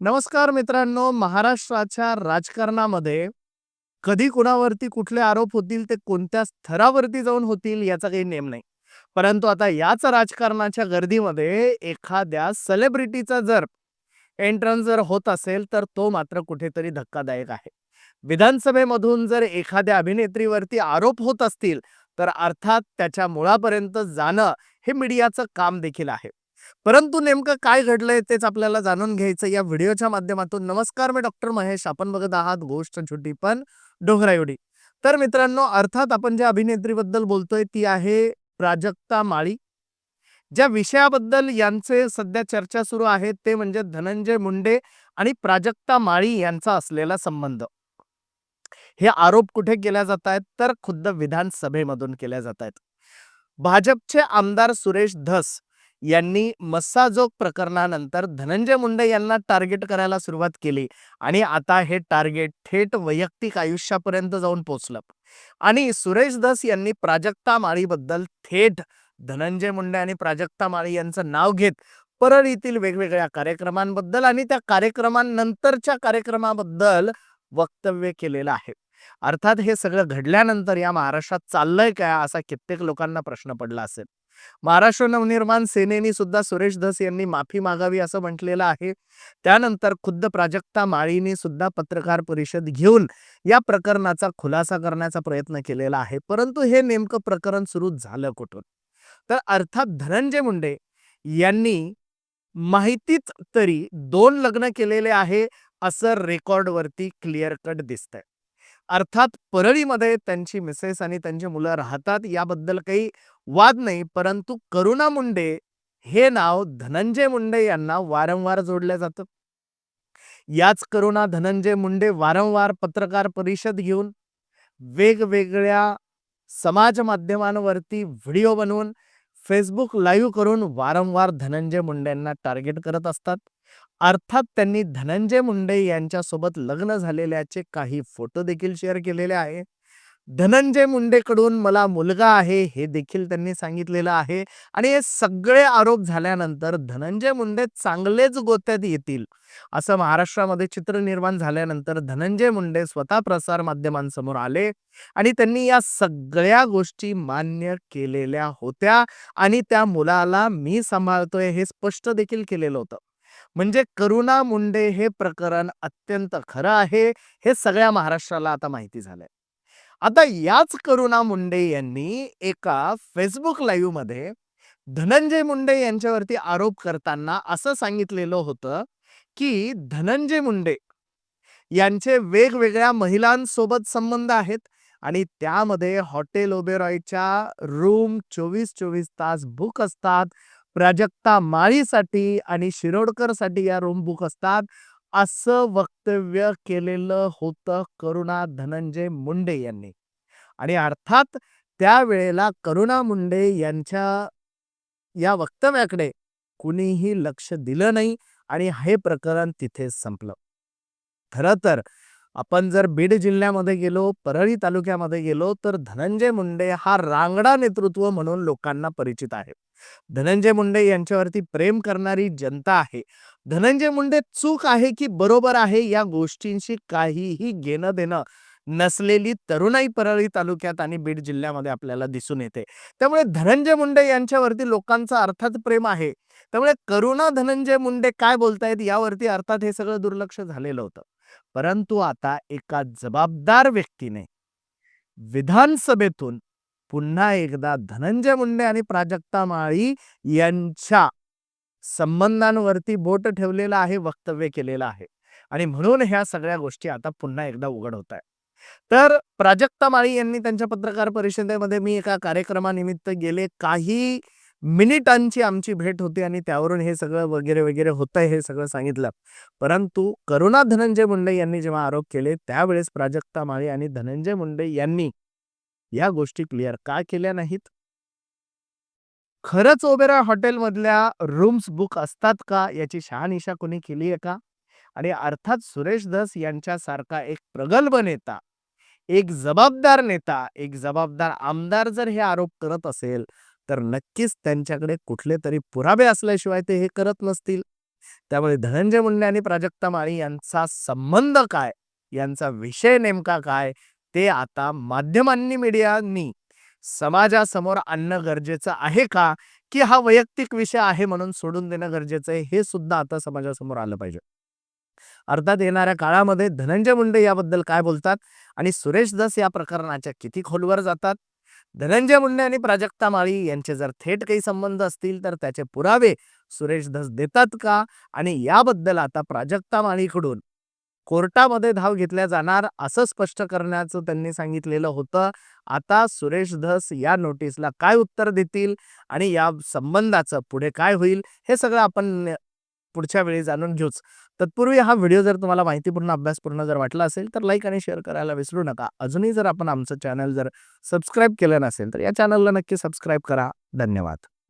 नमस्कार मित्रांनो महाराष्ट्राच्या राजकारणामध्ये कधी कुणावरती कुठले आरोप होतील ते कोणत्या स्तरावरती जाऊन होतील याचा काही नेम नाही. परंतु आता याच राजकारणाच्या गर्दीमध्ये एखाद्या सेलिब्रिटीचा जर एंट्रन्स जर होत असेल तर तो मात्र कुठेतरी धक्कादायक आहे. विधानसभेमधून जर एखाद्या अभिनेत्रीवरती आरोप होत असतील तर अर्थात त्याच्या मुळापर्यंत जाणं हे मीडियाचं काम देखील आहे. परंतु नेमकं काय घडलंय तेच आपल्याला जाणून घ्यायचं या व्हिडिओच्या माध्यमातून. नमस्कार मी डॉक्टर महेश. आपण बघत आहात गोष्ट छोटी पण डोंगरायोडी तर मित्रांनो अर्थात आपण ज्या अभिनेत्रीबद्दल बोलतोय ती आहे प्राजक्ता माळी. ज्या विषयाबद्दल यांचे सध्या चर्चा सुरू आहे ते म्हणजे धनंजय मुंडे आणि प्राजक्ता माळी यांचा असलेला संबंध. हे आरोप कुठे केल्या जात आहेत? तर खुद्द विधानसभेमधून केल्या जात आहेत. भाजपचे आमदार सुरेश धस यांनी मस्साजोग प्रकरणानंतर धनंजय मुंडे यांना टार्गेट करायला सुरुवात केली. आणि आता हे टार्गेट थेट वैयक्तिक आयुष्यापर्यंत जाऊन पोचलं. आणि सुरेश दस यांनी प्राजक्ता माळीबद्दल थेट धनंजय मुंडे आणि प्राजक्ता माळी यांचं नाव घेत परळीतील वेगवेगळ्या कार्यक्रमांबद्दल आणि त्या कार्यक्रमांनंतरच्या कार्यक्रमाबद्दल वक्तव्य केलेलं आहे. अर्थात हे सगळं घडल्यानंतर या महाराष्ट्रात चाललंय काय असा कित्येक लोकांना प्रश्न पडला असेल. महाराष्ट्र नवनिर्माण सेनेनी सुद्धा सुरेश धस यांनी माफी मागावी असं म्हटलेलं आहे. त्यानंतर खुद्द प्राजक्ता माळीने सुद्धा पत्रकार परिषद घेऊन या प्रकरणाचा खुलासा करण्याचा प्रयत्न केलेला आहे. परंतु हे नेमकं प्रकरण सुरू झालं कुठून? तर अर्थात धनंजय मुंडे यांनी माहितीच तरी दोन लग्न केलेले आहे असं रेकॉर्डवरती क्लिअर कट दिसतंय. अर्थात परळीमध्ये त्यांची मिसेस आणि त्यांची मुलं राहतात. याबद्दल काही वाद नाही परंतु करुणा मुंडे हे नाव धनंजय मुंडे यांना वारंवार जोडलं जातं. याच करुणा धनंजय मुंडे वारंवार पत्रकार परिषद घेऊन वेगवेगळ्या समाज माध्यमांवरती व्हिडिओ बनवून फेसबुक लाईव्ह करून वारंवार धनंजय मुंडेंना टार्गेट करत असतात. अर्थात त्यांनी धनंजय मुंडे यांच्यासोबत लग्न झालेल्याचे काही फोटो देखील शेअर केलेले आहे. धनंजय मुंडेकडून मला मुलगा आहे हे देखील त्यांनी सांगितलेलं आहे. आणि हे सगळे आरोप झाल्यानंतर धनंजय मुंडे चांगलेच गोत्यात येतील. असं महाराष्ट्रामध्ये चित्र निर्माण झाल्यानंतर धनंजय मुंडे स्वतः प्रसार माध्यमांसमोर आले आणि त्यांनी या सगळ्या गोष्टी मान्य केलेल्या होत्या आणि त्या मुलाला मी सांभाळतोय हे स्पष्ट देखील केलेलं होतं. म्हणजे करुणा मुंडे हे प्रकरण अत्यंत खरं आहे हे सगळ्या महाराष्ट्राला आता माहिती झालंय. आता याच करुणा मुंडे यांनी एका फेसबुक लाईव्हमध्ये धनंजय मुंडे यांच्यावरती आरोप करताना असं सांगितलेलं होतं की धनंजय मुंडे यांचे वेगवेगळ्या महिलांसोबत संबंध आहेत आणि त्यामध्ये हॉटेल ओबेरॉयच्या रूम चोवीस चोवीस तास बुक असतात. प्राजक्ता माळीसाठी आणि शिरोडकरसाठी या रूम बुक असतात. असं वक्तव्य केलेलं होतं करुणा धनंजय मुंडे यांनी. आणि अर्थात त्यावेळेला करुणा मुंडे यांच्या या वक्तव्याकडे कुणीही लक्ष दिलं नाही आणि हे प्रकरण तिथे संपलं. खरं तर आपण जर बीड जिल्ह्यामध्ये गेलो परळी तालुक्यामध्ये गेलो तर धनंजय मुंडे हा रांगडा नेतृत्व म्हणून लोकांना परिचित आहे. धनंजय मुंडे यांच्यावरती प्रेम करणारी जनता आहे. धनंजय मुंडे चूक आहे की बरोबर आहे या गोष्टींशी काहीही घेणं देणं नसलेली तरुणाई परळी तालुक्यात आणि बीड जिल्ह्यामध्ये आपल्याला दिसून येते. त्यामुळे धनंजय मुंडे यांच्यावरती लोकांचं अर्थात प्रेम आहे. त्यामुळे करुणा धनंजय मुंडे काय बोलतायत यावरती अर्थात हे सगळं दुर्लक्ष झालेलं होतं. परंतु आता एका जबाबदार व्यक्तीने विधानसभेतून पुन्हा एकदा धनंजय मुंडे आणि प्राजक्ता माळी यांच्या संबंधांवरती बोट ठेवलेलं आहे वक्तव्य केलेलं आहे. आणि म्हणून ह्या सगळ्या गोष्टी आता पुन्हा एकदा उघड होत आहे तर प्राजक्ता माळी यांनी त्यांच्या पत्रकार परिषदेमध्ये मी एका कार्यक्रमानिमित्त गेले. काही मिनिटांची आमची भेट होती आणि त्यावरून हे सगळं वगैरे वगैरे होतंय हे सगळं सांगितलं. परंतु करुणा धनंजय मुंडे यांनी जेव्हा आरोप केले त्यावेळेस प्राजक्ता माळी आणि धनंजय मुंडे यांनी या गोष्टी क्लिअर का केल्या नाहीत? खरंच ओबेरॉय हॉटेलमधल्या रूम्स बुक असतात का? याची शहानिशा कोणी केली आहे का? आणि अर्थात सुरेश धस यांच्यासारखा एक प्रगल्भ नेता एक जबाबदार नेता एक जबाबदार आमदार जर हे आरोप करत असेल तर नक्कीच त्यांच्याकडे कुठले तरी पुरावे असल्याशिवाय ते हे करत नसतील. त्यामुळे धनंजय मुंडे आणि प्राजक्ता माळी यांचा संबंध काय? यांचा विषय नेमका काय? ते आता माध्यमांनी मीडियांनी समाजासमोर आणणं गरजेचं आहे का? की हा वैयक्तिक विषय आहे म्हणून सोडून देणं गरजेचं आहे हे सुद्धा आता समाजासमोर आलं पाहिजे. अर्थात येणाऱ्या काळामध्ये धनंजय मुंडे याबद्दल काय बोलतात आणि सुरेश दास या प्रकरणाच्या किती खोलवर जातात? धनंजय मुंडे आणि प्राजक्ता माळी यांचे जर थेट काही संबंध असतील तर त्याचे पुरावे सुरेश धस देतात का? आणि याबद्दल आता प्राजक्ता माळीकडून कोर्टामध्ये धाव घेतल्या जाणार असं स्पष्ट करण्याचं त्यांनी सांगितलेलं होतं. आता सुरेश धस या नोटीसला काय उत्तर देतील आणि या संबंधाचं पुढे काय होईल हे सगळं आपण पुढच्या वेळी जाणून घेऊच. तत्पूर्वी हा व्हिडिओ जर तुम्हाला माहितीपूर्ण अभ्यासपूर्ण जर वाटला असेल तर लाईक आणि शेअर करायला विसरू नका. अजूनही जर आपण आमचं चॅनल जर सबस्क्राईब केलं नसेल तर या चॅनलला नक्की सबस्क्राईब करा. धन्यवाद.